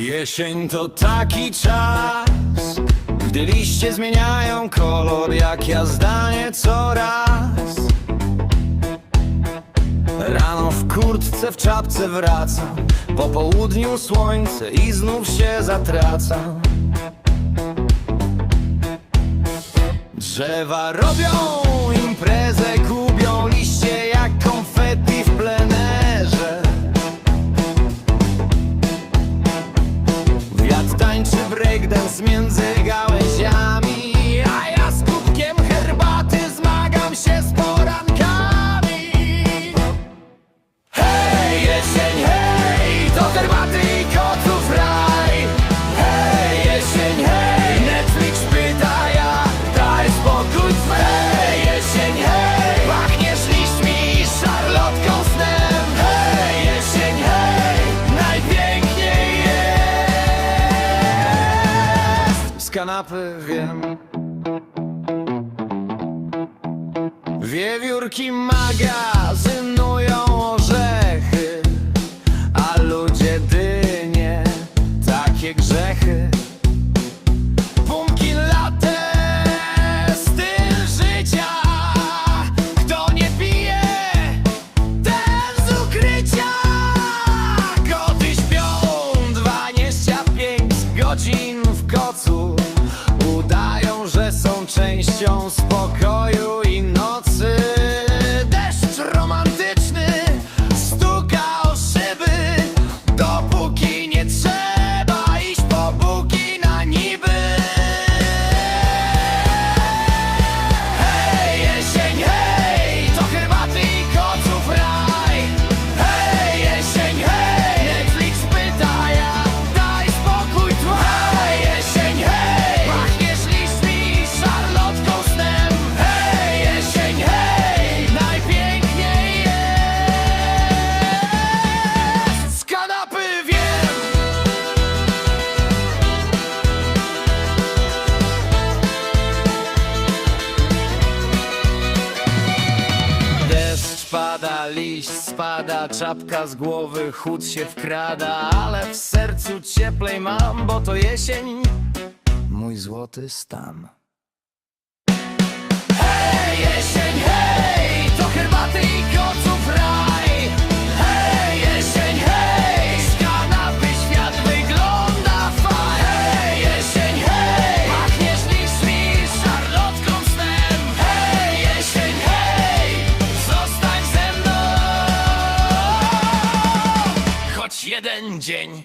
Jesień to taki czas, gdy liście zmieniają kolor, jak ja zdanie coraz. Rano w kurtce, w czapce wracam, po południu słońce i znów się zatracam. Drzewa robią imprezę, kur... jest między gałęziami. z kanapy, wiem. Wiewiórki magazynują kocu. Udają, że są częścią spokoju i liść spada, czapka z głowy, chód się wkrada, ale w sercu cieplej mam, bo to jesień, mój złoty stan. Hej, jesień, hej! dzień.